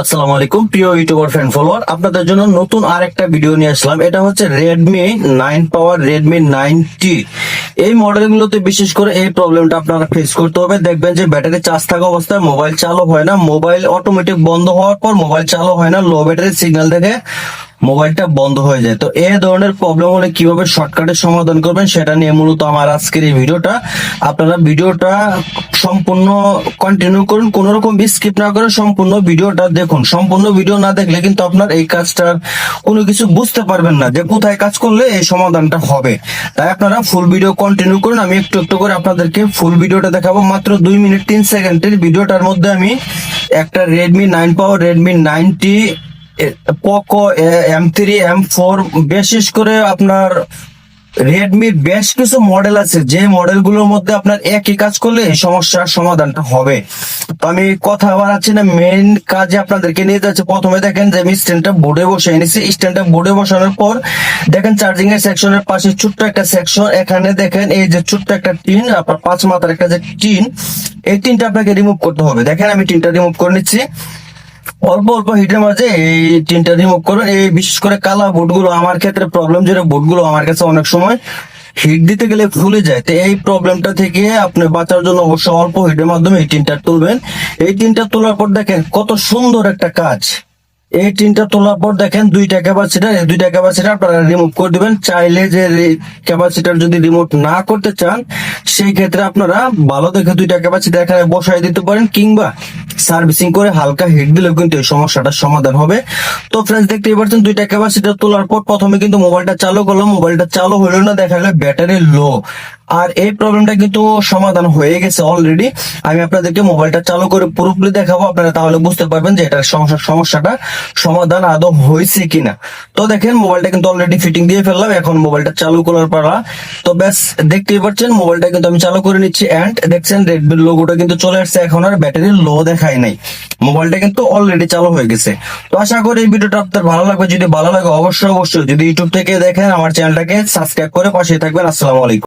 আসসালামু আলাইকুম, প্রিয় ইউটিউবার ফ্যান ফলোয়ার আপনাদের জন্য নতুন আর একটা ভিডিও নিয়ে আসলাম। এটা হচ্ছে Redmi nine power Redmi nine T এই মডেলগুলোতে বিশেষ করে এই প্রবলেমটা আপনারা ফেস করতে হবে। দেখবেন যে ব্যাটারি চার্জ থাকা অবস্থায় মোবাইল চালু হয় না। মোবাইল অটোমেটিক বন্ধ হওয়ার পর মোবাইল চালু হয় না। লো ব্যাটারি সিগন্যাল থেকে মোবাইলটা বন্ধ হয়ে যায়। তো এই ধরনের প্রবলেম হলে কীভাবে শর্টকাটের সমাধান করবেন সেটা নিয়ে মূলত আমার আজকের এই ভিডিওটা। আপনারা ভিডিওটা সম্পূর্ণ কন্টিনিউ করুন, কোন রকম স্কিপ না করে সম্পূর্ণ ভিডিওটা দেখুন। সম্পূর্ণ ভিডিও না দেখলে কিন্তু আপনার এই কাজটার কোনো কিছু বুঝতে পারবেন না যে কোথায় কাজ করলে এই সমাধানটা হবে। তাই আপনারা ফুল ভিডিও কন্টিনিউ করুন, আমি একটু একটু করে আপনাদেরকে ফুল ভিডিওটা দেখাবো। মাত্র দুই মিনিট তিন সেকেন্ডের ভিডিওটার মধ্যে আমি একটা Redmi nine power Redmi nine T Poco M three M four বিশেষ করে আপনার রেডমির বেশ কিছু মডেল আছে। যে মডেলগুলোর মধ্যে আপনার একই কাজ করলে এই সমস্যার সমাধানটা হবে। তো আমি কথা বাড়াচ্ছি না মেইন কাজে আপনাদেরকে নিয়ে যাচ্ছে। প্রথমে দেখেন যে আমি স্ট্যান্ডটা বোর্ডে বসে এনেছি। স্ট্যান্ডটা বোর্ডে বসানোর পর দেখেন চার্জিং এর সেকশনের পাশে ছোট্ট একটা সেকশন এখানে দেখেন এই যে ছোট্ট একটা টিন, আপনার পাঁচ মাথার একটা যে টিন, এই টিনটা আপনাকে রিমুভ করতে হবে। দেখেন আমি টিনটা রিমুভ করে নিচ্ছি। অল্প অল্প হিটের মাঝে এই টিনটা রিমুভ করবেন এই বিশেষ করে কালা বোর্ডগুলো আমার ক্ষেত্রে প্রবলেম যেটা বোর্ডগুলো আমার কাছে অনেক সময় হিট দিতে গেলে ফুলে যায়। তো এই প্রবলেমটা থেকে আপনি বাঁচার জন্য অবশ্যই অল্প হিটের মাধ্যমে এই টিনটা তুলবেন। এই টিনটা তোলার পর দেখেন কত সুন্দর একটা কাজ। এই টিনটা তোলার পর দেখেন দুইটা ক্যাপাসিটার এই দুইটা ক্যাপাসিটার আপনারা রিমুভ করে দিবেন। চাইলে যে ক্যাপাসিটার যদি রিমুভ না করতে চান, সেই ক্ষেত্রে আপনারা ভালো দেখে দুইটা ক্যাপাসিটার এখানে বসাই দিতে পারেন কিংবা সার্ভিসিং করে হালকা হিট দিলেও কিন্তু এই সমস্যাটার সমাধান হবে। তো ফ্রেন্ডস দেখতে পাচ্ছেন দুইটা ক্যাপাসিটার তোলার পর প্রথমে কিন্তু মোবাইলটা চালু করলাম। মোবাইলটা চালু হলো না, দেখা গেলো ব্যাটারি লো আর এই প্রবলেমটা কিন্তু সমাধান হয়ে গেছে অলরেডি আমি আপনাদেরকে মোবাইলটা চালু করে পুরোপুরি দেখাবো, আপনারা তাহলে বুঝতে পারবেন যে এটার সমস্যাটা সমাধান আদৌ হয়েছে কিনা। তো দেখেন মোবাইলটা কিন্তু অলরেডি ফিটিং দিয়ে ফেললাম, এখন মোবাইলটা চালু করার পারা তো ব্যাস, দেখতেই পাচ্ছেন মোবাইলটা কিন্তু আমি চালু করে নিচ্ছি অ্যান্ড দেখছেন রেডমির লোগোটা কিন্তু চলে আসছে, এখন আর ব্যাটারি লো দেখায় নাই। মোবাইলটা কিন্তু অলরেডি চালু হয়ে গেছে। তো আশা করি এই ভিডিওটা আপনার ভালো লাগবে, যদি ভালো লাগে অবশ্যই অবশ্যই। যদি ইউটিউব থেকে দেখেন, আমার চ্যানেলটাকে সাবস্ক্রাইব করে পাশে থাকবেন। আসসালামু আলাইকুম।